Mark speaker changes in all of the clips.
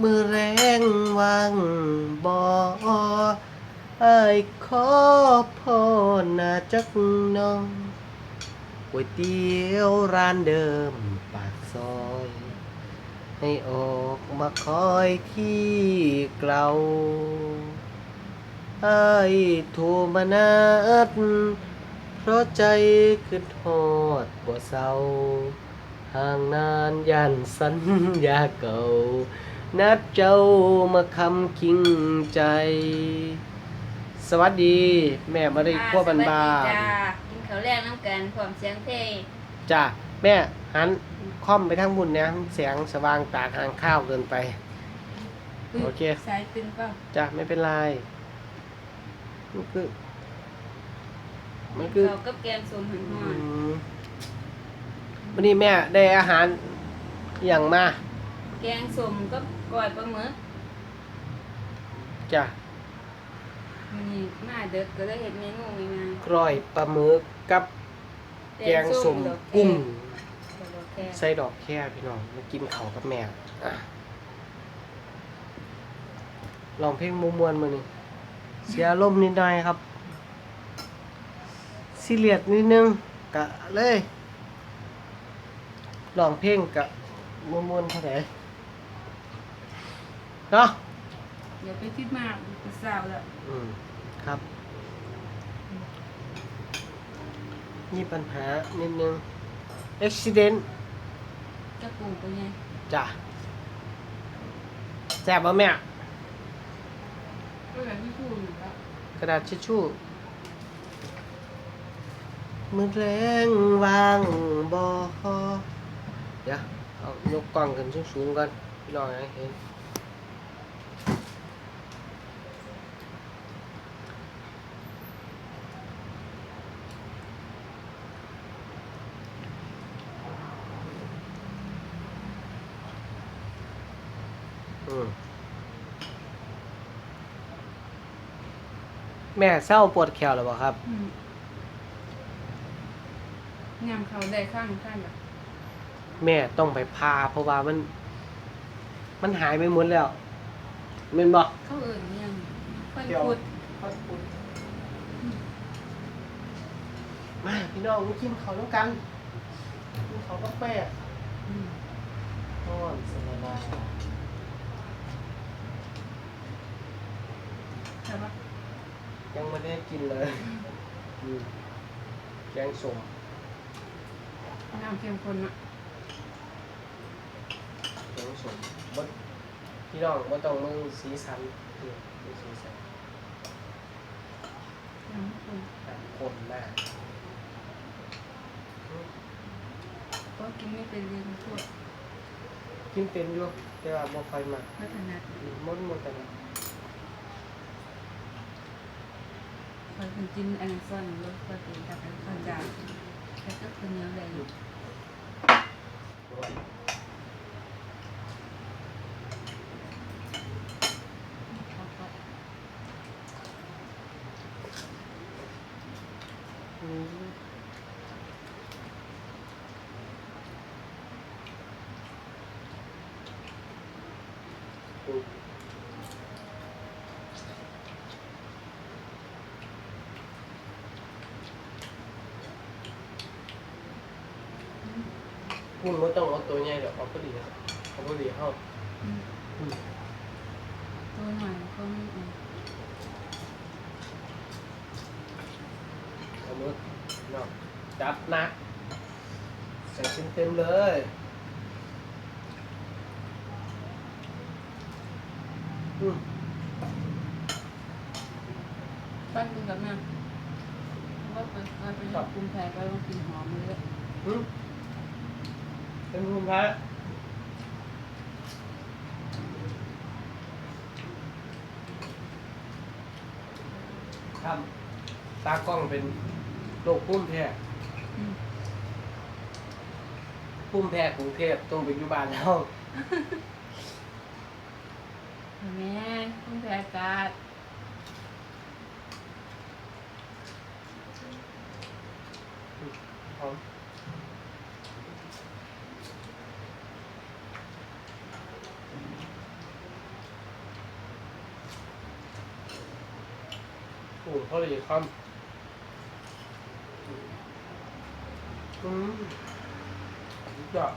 Speaker 1: มือแรงวางบ่ไอ้ขอพ่อนาจักน้องก๋วยเตี๋ยวร้านเดิมปากซอย ให้ออกมาคอยที่เกลาไอ้ทรมานัดเพราะใจคือทอดบ่เศร้าห่างนานยันสัญญาเก่า นัดเจ้ามาคำคิงใจ สวัสดี แม่มาได้ขั้วบันบา
Speaker 2: สวัสดีจ้ากินข้าวแรกน้ำกันพร้อมเสียงเพลง
Speaker 1: จ้าแม่หันคอมไปทางบุญเนี่ยแสงสว่างตากหางข้าวเกินไป โอเค
Speaker 2: สายตึงเปล่า
Speaker 1: จ้ะไม่เป็นไรมันคือมัน
Speaker 2: กิ
Speaker 1: คือ
Speaker 2: นข้าวกับแกงส้มหันห
Speaker 1: อื
Speaker 2: อน
Speaker 1: มวันนี้แม่ได้อาหารอหย่างมา
Speaker 2: แกงส้มกับ กล้อยปลาหมึก
Speaker 1: จ้ะ
Speaker 2: มีมาเด็กก็ได้เห็นเมนูง่าย
Speaker 1: กล้อยปลาหมึกกับ
Speaker 2: ๆ
Speaker 1: แกงส้มกุ้ง
Speaker 2: ดอกแค
Speaker 1: ใส่ดอกแค่พี่น้องมากินเขาวกับแม่อะลองเพลงมมวนๆมาหนึ่งเสียลมณ์นิดหน่อยครับซีเรียสนิดนึงกะเลยลองเพลงกะมมวนๆเท่าไหร่ เนาะ
Speaker 2: อย่าไปคิดมากจะสาวแล้ว
Speaker 1: อืมครับ มีปัญหานิดนึง accident
Speaker 2: จะปรุงไปไง
Speaker 1: จ้ะแซ่บป่ะแม่
Speaker 2: ก็แบบที่พูดอยู่แล้ว
Speaker 1: กระดาษทิชชู่มือแรงวางบอเดี๋ยวเอายกกล้องขึ้นสูงๆก่อนพี่น้องให้เห็น แม่เศร้าปวดแขวหรือเปล่าครับ
Speaker 2: อืมยำเขาได้ข้างข้างแบบ
Speaker 1: แม่ต้องไปพาเพราะว่ามัน มันหายไปหมดแล้วเม่นบอก
Speaker 2: เขาเอิ่นยังคน
Speaker 1: เดี๋ยว
Speaker 2: พูด
Speaker 1: มาพี่น้องมากินเขาวแล้วกันกินเขาวกาแฟ
Speaker 2: อืม
Speaker 1: ทอดสลัดา
Speaker 2: ใช่ปะ
Speaker 1: ยังไม่ได้กินเลยอืมแกงส้ม
Speaker 2: น้ำเข้มข้นอะ
Speaker 1: แกงส้มบดพี่น้องว่าต้องมึงสีสันนี่มึงสีสัน
Speaker 2: น้ำข้น
Speaker 1: แบบคนมาก
Speaker 2: ก็กินไม่เป็นเรียนพวก
Speaker 1: กินเป็นอยู่แต่ว่าบ่ค่อยมาก
Speaker 2: พัฒนา
Speaker 1: อืมมดหมดแต่ละ
Speaker 2: คอยเป็นจินอันนั้นซ่อนรถก็เป็นกับอันข้าวจานแล้วก็เป็นเนื้อแดง
Speaker 1: อืมอื มคุณไม่ต้องเอาตัวใหญ่เดี๋ยวเอาพอดีนะเอาพอดีเข้า
Speaker 2: อืม
Speaker 1: อืม
Speaker 2: ตัวหน่อยก็ไม่อืม
Speaker 1: เอามือเนาะจับหนักใส่เต็มๆเลยอืม
Speaker 2: ปั้นกินกับแม่ว่าไปว่าไปชอบคุมแพ้ก็ต้องกินหอมเลย
Speaker 1: อืม เป็นคุณพระครับตากล้องเป็นโรคพุ่มแพ้
Speaker 2: อืม
Speaker 1: พุ่มแพ้กรุงเทพต้องไปอยู่บ้านแล้ว
Speaker 2: แม่คุมแพ้อากาศ
Speaker 1: พร้อม พอดีคำอืมสุดยอด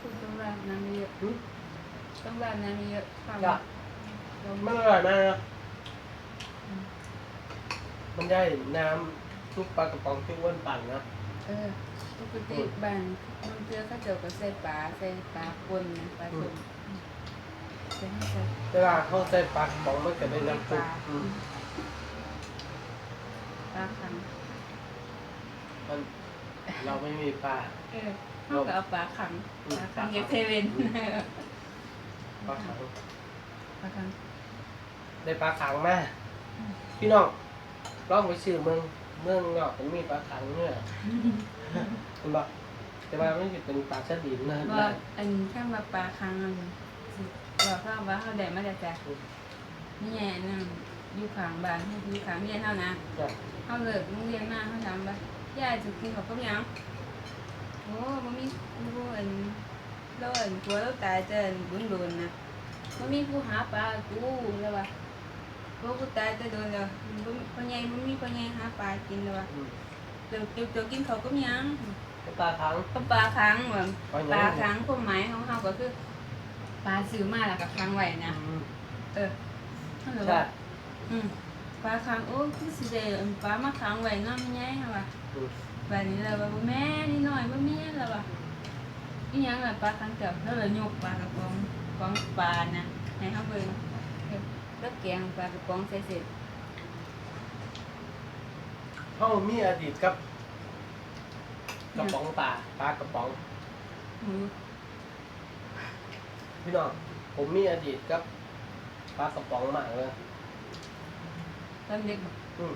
Speaker 2: คุณต้องราดน้ำเยอะ
Speaker 1: อืม
Speaker 2: ต้องราดน้ำเยอะข้าว
Speaker 1: จ้ะ
Speaker 2: เรา
Speaker 1: มันอร่อยมากนะมันได้น้ำซุปปลากระป๋องที่อ้วนปั่นนะ
Speaker 2: เออ ปกติบ้านมันเจอข้าวเจียวก็ใส่ปลาใส่ปลาปนนะปลาส้มใส่ให้ใส่
Speaker 1: เวลาเข้าใส่ปลากระป๋องมันจะได้น้ำซุปอืม
Speaker 2: ปลาคัง
Speaker 1: มันเราไม่มีปลา
Speaker 2: เออเขาก็เอาปลาขังปลาขังเก็บเซเวน
Speaker 1: ปลาขัง
Speaker 2: ปลาขัง
Speaker 1: ได้ปลาขังมาพี่น้องลองไปซื้อเมืองเมืองนอกมันมีปลาขังเนี่ย คุณบอกแต่ว่าไม่เป็นปลาชะดินนะ
Speaker 2: ว่าอันแค่มาปลาคังอันสิบอกเขาว่าเขาได้มาแต่แต่นี่ไงนั่นอยู่ข้างบ้านอยู่ข้างเรียนเท่านะ
Speaker 1: จ้ะ
Speaker 2: เขาเลิกโรงเรียนมาเขาถามว่ายายจะกินข้าวกับหยังโอ้มันมีผู้อันเราอันกลัวเราตายเจนบุญโดนนะมันมีผู้หาปลากูแล้วว่าพวกกูตายจะโดนแล้วบ่พ่อใหญ่มันมีพ่อใหญ่หาปลากินแล้วว่า
Speaker 1: อืม
Speaker 2: เดี๋ยวเดี๋ยวเดี๋ยวกินข้าวกับหยัง
Speaker 1: ปลาขัง
Speaker 2: ก็ปลาค้างเหมือน
Speaker 1: ปลาหยัง
Speaker 2: ปลาค้างความหมายของเขาก็คือปลาซื้อมาแล้วก็ค้างไว้นะ
Speaker 1: อืม
Speaker 2: เออเขาเลย
Speaker 1: ใช่
Speaker 2: ว่าอืมปลาค้างโอ้คือสิได้เอาปลามาค้างไว้เน้องใหญ่ค่ะว่า
Speaker 1: อืม
Speaker 2: แบบนี้เลยว่าบ่แม่นี่หน่อยบ่แม่นแล้วว่าอีหยังล่ะปลาค้างเจับแล้วเลยยกปลากระป๋องกองปลานะให้เขาเบิ่งเออแล้วแกงปลากระป๋องใส่เสร็จ
Speaker 1: เขามีอดีตกับ กระป๋องปลาปลากระป๋อง
Speaker 2: หมู
Speaker 1: พี่น้องผมมีอดีตกับปลากระป๋องมากเลย
Speaker 2: ตอนเด็ก
Speaker 1: อืม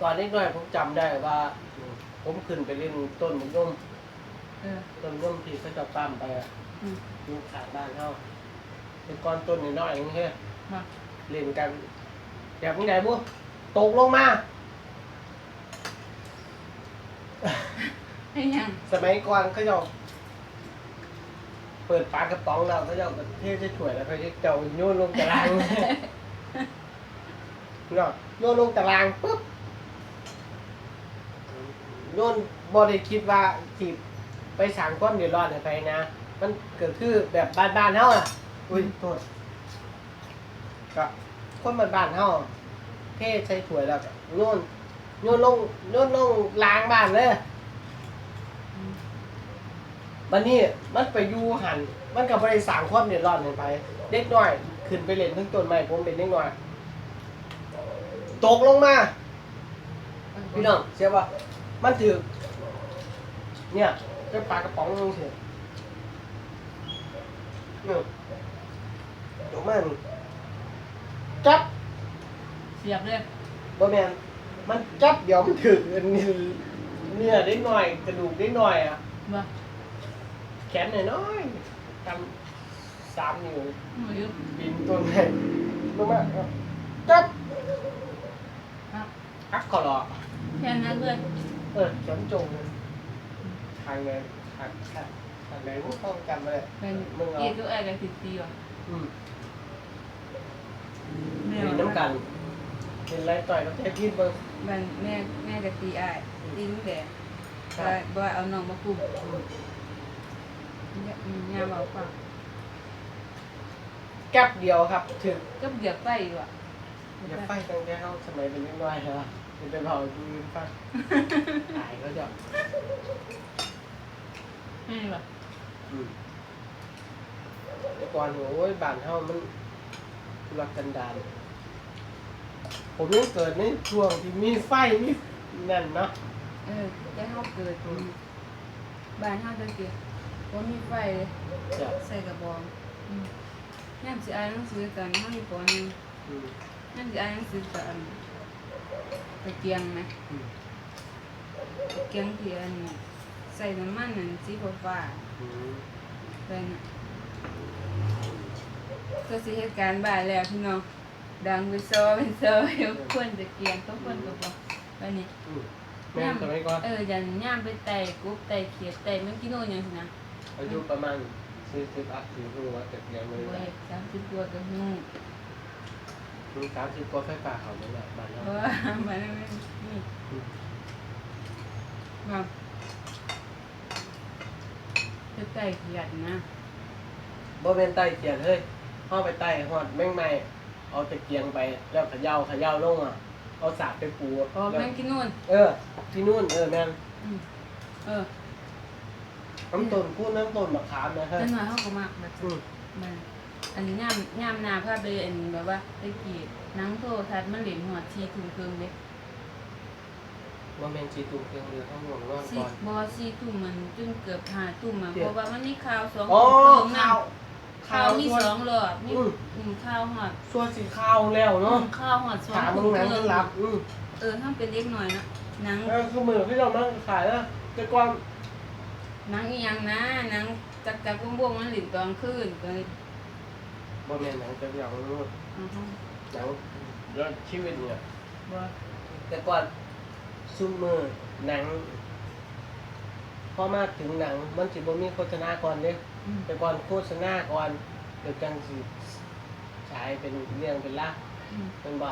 Speaker 1: ตอนนี้ด้วยผมจำได้ว่าอืมผมขึ้นไปเล่นต้นมะย่อม
Speaker 2: เออ
Speaker 1: ต้นมะย่อมที่เขาจะตามไปอะ
Speaker 2: อืม
Speaker 1: อยู่ข้างบ้านเขาเป็นก้อนต้นน้อยๆอย่างเงี้ย
Speaker 2: มา
Speaker 1: เล่นกันแบบนี้ไหนบุตกลงมา
Speaker 2: ให้หยัง
Speaker 1: สมัยก่อนเขาจะเปิดปลากระป๋องเราเขาจะเอาเทศช่วยแล้วเขาจะเจ้าโยนลงตารางเนาะโยนลงตารางปุ๊บโยนบ่ได้คิดว่าสิไปสั่งก้อนเดือดร้อนให้ไปนะ มันเกิดคือแบบบ้านๆเฮาอะ อุ้ยโทษก็คนบ้านๆเฮาเทใส่ถ้วยแล้วก็โยนโยนลงโยนลงล้างบ้านเลย
Speaker 2: อืม
Speaker 1: วันนี้มันไปอยู่หันมันกับบริสร้างความเดือดร้อนให้ไป เด็กน้อย ขึ้นไปเล่นทั้งต้นไม้ผมเป็นเด็กน้อย ตกลงมา พี่น้องเชื่อป่ะมันถือเนี่ยเป็นปลากระป๋องลงเถอะเนี่ยตกมานี่จับ
Speaker 2: เสียบเลย
Speaker 1: บ่แมนมันจับเดี๋ยวมันถืออันนี้เนี่ยเด็กน้อย กระดูกเด็กน้อยอะ
Speaker 2: บ่
Speaker 1: แขนน้อยๆทำสามนิ้ว
Speaker 2: หมูยุบ
Speaker 1: ปีนต้นไม้ลงมาจับ
Speaker 2: อะ
Speaker 1: อักขอรอ
Speaker 2: แค่นั้นเลย
Speaker 1: เออเขียนจงเลยทางเลยทางทางทางไหนพวกต้องจำเลย
Speaker 2: เป็น
Speaker 1: มึงเอา
Speaker 2: เกี่ยวกับอะไรกันติดตีว่ะ
Speaker 1: อืม
Speaker 2: แม่
Speaker 1: มีน้ำกันเป็นไรต่อยกับเทพพิษเบิ้ง
Speaker 2: มันแม่แม่จะตีอ้ายตีลูกแดงบ่บ่เอาน้องมาคุม เนี่ยอืมยามเอาฟัง
Speaker 1: แก๊บเดียวครับถึง
Speaker 2: ก็เดือดไฟอยู่อะ
Speaker 1: อย่าไฟตั้งแต่เขาสมัยเป็นน้อยๆนะมันจะเผาดูไฟตายก็จะ
Speaker 2: ให้ป่ะ
Speaker 1: อืมแต่ก่อนโอ้ยบ้านเฮามันทุรักกันดารผมยังเกิดในช่วงที่มีไฟมีนั่นเนาะ
Speaker 2: เออแต่เฮาเกิดบ้านเฮาจัง ซี่บ่มีไฟเลย
Speaker 1: จะ
Speaker 2: ใส่กระบอกอืมยามสิอ่านหนังสือกันเฮาอยู่ปหนึง
Speaker 1: อืม
Speaker 2: นั่นจะอ่านหนังสือกันตะเกียงไหม
Speaker 1: อืม
Speaker 2: ตะเกียงที่อันใส่น้ำมันนั่นสีฟ้า
Speaker 1: อืม
Speaker 2: ๆเป็นน่ะก็สิเหตุการณ์บ่ายแล้วพี่น้องดังเป็นโซเป็นโซอยู่คนตะเกียงต้องคนกับบอกไปนี่
Speaker 1: อืมแม่นสมัยก่อน
Speaker 2: เออยันย่ามไปไต่กรุ๊บไต่เขียดไต่มันกิโลอย่างสินะ
Speaker 1: อายุประมาณสี่สิบอัพถึงรู้ว่าเกิดเรียนเล
Speaker 2: โอ้
Speaker 1: ย
Speaker 2: ยสามสิบตัวก็หู
Speaker 1: มีสามสิบกว่าไฟฟ้าเขาเนี่ยแหละบ้าน
Speaker 2: เพ
Speaker 1: เรา
Speaker 2: ราะว่ามันไม่มีครับจะไต่เขียดนะ
Speaker 1: บ่เป็นไต้เกียนเฮ้ยเข้าไปไต้หอดแม่งใหม่เอาตะเกียงไปแล้วเขย่าเขย่าลงอะ เอาสากไปปู
Speaker 2: พอ
Speaker 1: แล้ว
Speaker 2: แม่งกินนู่น
Speaker 1: เออ ที่นู่นเออแม่น
Speaker 2: อืมเออ
Speaker 1: น้ำต้นพูดน้ำต้นมะขามนะเฮ้ย
Speaker 2: จังหวะเขาก็มากแบบ
Speaker 1: อืม
Speaker 2: มันอันนี้ย่ามย่ามนาพาไปอันแบบว่าไปกรีดหนังโทรทัศน์มันเหรียญหัวชีถุงเคืองเด็ก
Speaker 1: ว่าแม่นชีตุ่มเครื่องเรือข้างห่วงนอน
Speaker 2: ซี
Speaker 1: ก่อน
Speaker 2: บอซีตุ่มมันจนเกือบหาตุ่มอะ
Speaker 1: เดี๋
Speaker 2: เพ
Speaker 1: ยว
Speaker 2: ราะว่ามันนี่ข่าวสอง
Speaker 1: อ๋อ
Speaker 2: ถุง
Speaker 1: ข่าว
Speaker 2: ข่าวมีสองหลอดมี
Speaker 1: อืม
Speaker 2: อืมข่าวหอด
Speaker 1: ส่วนสีขาวแล้วเนาะ
Speaker 2: ข้าวหอดสอง
Speaker 1: ขามึงหนังจะรับอืม
Speaker 2: เออถ้าเป็นเล็กหน่อยนะหนัง
Speaker 1: เออคือมือที่เรามาขายแล้วแต่ก่อน
Speaker 2: หนังอีหยังนะหนังจักจักวงวงๆมันหลินตอนคืนก็เลย
Speaker 1: บ่แม่นหนังจะอย่างนู้น
Speaker 2: อือฮึ
Speaker 1: หนังแล้วชีวิตเนี่ย
Speaker 2: บ่
Speaker 1: แต่ก่อนซุมมือหนังพอมาถึงหนังมันสิบ่มีโฆษณาก่อนเด้
Speaker 2: อืม
Speaker 1: แต่ก่อนโฆษณาก่อนเดี๋ยวจังสิฉายเป็นเรื่องเป็นราว
Speaker 2: อืม
Speaker 1: เป็นบ่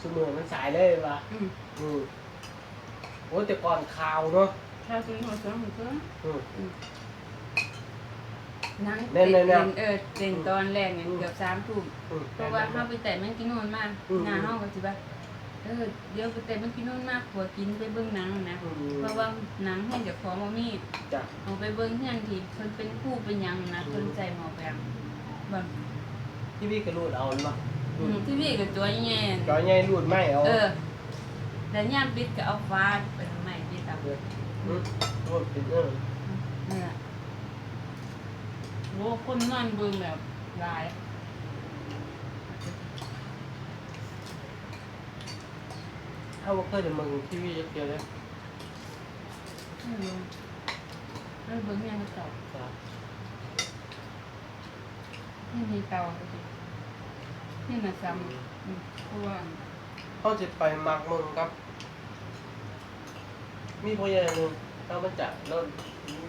Speaker 1: ซุมือมันสายเลยว่ะ
Speaker 2: อืม
Speaker 1: อืมโอ้ยแต่ก่อนข่าวเนาะ
Speaker 2: ข้าวเป็นหัวสองหัวสอง
Speaker 1: อืม
Speaker 2: นัง
Speaker 1: แน่
Speaker 2: เต็
Speaker 1: น
Speaker 2: เออเต็นตอนแรกเนี่ยเกือบสามทุ่ม
Speaker 1: อืม
Speaker 2: เพราะว่าเฮาไปแต่มันกินนู่นมาก
Speaker 1: อืม
Speaker 2: หน้าเฮาก็สิว่าเออเดี๋ยวไปแต่มันกินนู่นมากผัวกินไปเบิ่งหนังนะ
Speaker 1: อืม
Speaker 2: เพราะว่าหนังให้เจ้าของบ่มี
Speaker 1: จ้ะ
Speaker 2: เอาไปเบิ่งเฮือนที่เพิ่นเป็นผู้เป็นหยังนะเพิ่นใจหมอแปงบ่
Speaker 1: ทีวีก็รูดเอาเนาะ
Speaker 2: อืมที่พี่กับตัวแย่
Speaker 1: จอยใหญ่รูดไม่เอา
Speaker 2: เออแต่ย่ามปิดก็เอาฟ้าไปทางไหนปิดเอา
Speaker 1: อืมรูดเป็นเออ
Speaker 2: นั่นแหละโอ้คนนอนเบิ่งแบบหลาย
Speaker 1: ถ้าว่าเคยได้มึงทีวีเดียวเลย
Speaker 2: ไม่รู้ไม่เบิ่งยังเก่า
Speaker 1: ครับ
Speaker 2: ไม่มีเตาเลยนี่น่ะซ้ำอืมเพราะว่า
Speaker 1: เขาจะไปมักมึงครับ มีพ่อใหญ่หนึ่งเรามาจากเรา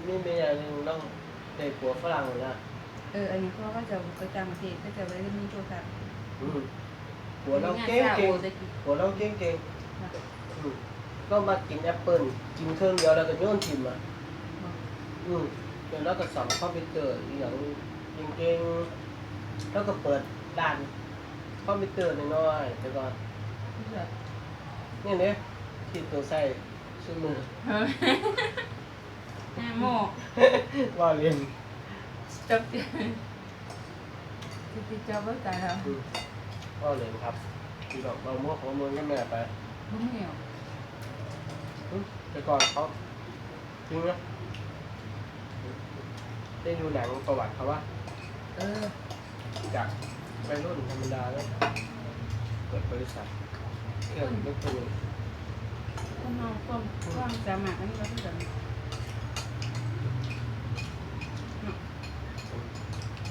Speaker 1: มีแม่ใหญ่หนึ่งเราได้ผัวฝรั่งเลยนะ
Speaker 2: เออ อันนี้เพราะว่าจะไปต่างประเทศก็จะไปเล่นมีโทรศัพท์
Speaker 1: อืมผัวเราเก่งเก่ง
Speaker 2: ตะกี้
Speaker 1: ผัวเราเก่งเก่งอืมก็มากินแอปเปิ้ลกินเครื่องเดียวแล้วก็โยนทิมอะอืมเดี๋ยวเราก็สอนคอมพิวเตอร์อหย่างเก่งๆแล้วก็เปิดด้านคอมพิวเตอร์น้อยๆแต่ก่อนนี่เนี่ยที่ตัวใส่ ชื่อมือ
Speaker 2: เฮ้ยแม่โม่
Speaker 1: ว่าเรียน
Speaker 2: จับที่ที่จับไว้ตายแล้ว
Speaker 1: อืมว่าเรียนครับที่ดอกเรามั่วของมือก็แม่ไป
Speaker 2: บุ้งเหนียว
Speaker 1: อืมแต่ก่อนเขาจริงนะได้ดูหนังประวัติเขาว่า
Speaker 2: เออ
Speaker 1: จากวัยรุ่นธรรมดาแล้วเปิดบริษัทเครื่องเล็กตัวนึง
Speaker 2: คนนอนความความสามารถอันนี้เราที่จะ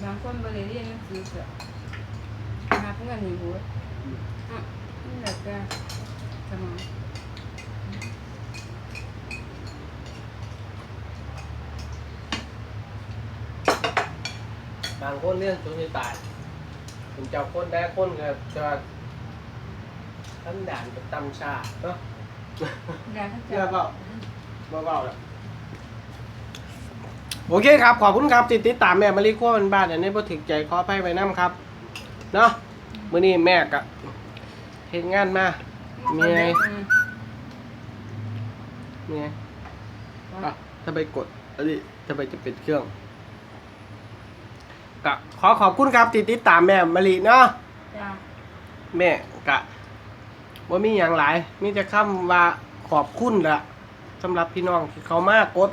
Speaker 2: บางคนบริเรียนหนังสือเสือมาเพื่อนหนึ่หัวอะนี่แหละก็สมอง
Speaker 1: บางคนเรื่องจนจะตายถึงเจ้าคนได้คนก็จะทั้งด่านกับตำชาเนาะ
Speaker 2: ดาเขา
Speaker 1: เชื่อ
Speaker 2: จะ
Speaker 1: เปล่าเบาๆแหละโอเคครับ ขอบคุณครับติดติดตามแม่มารีขั้วเป็นบ้านอันนี้พอถึงใจขอไปไปน้ำครับ เนาะมื้อนี้แม่กะเฮ็ดงานมามีไงนี่ไงอะถ้าไปกดอันนี้ถ้าไปจะปิดเครื่องกะขอขอบคุณครับติดติดตามแม่มารีเนาะ
Speaker 2: จ้า
Speaker 1: แม่กะ ว่ามีอย่างหลายมีแต่คำว่าขอบคุณละสำหรับพี่น้องที่เขามากด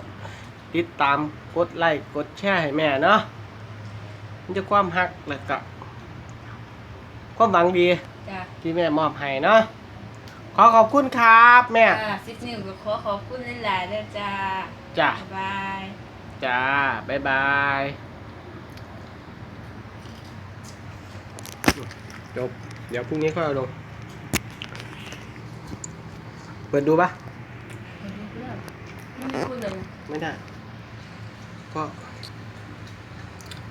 Speaker 1: ติดตามกดไลค์กดแชร์ให้แม่เนาะมันจะความฮักแล้วก็ความหวังดี
Speaker 2: จ้า
Speaker 1: ที่แม่มอบให้เนาะขอขอบคุณครับแม่
Speaker 2: จ้าซิกนิวก็ขอขอบคุณหลายๆด้วยจ้า
Speaker 1: จ้ะ
Speaker 2: บ๊ายบาย
Speaker 1: จ้าบ๊ายบายจบ เดี๋ยวพรุ่งนี้ค่อยเอาลง ปิดดูปะ
Speaker 2: เดี๋ยวดูเรื่องไม่มีพูดเลยนะ
Speaker 1: ไม่ได้ ก็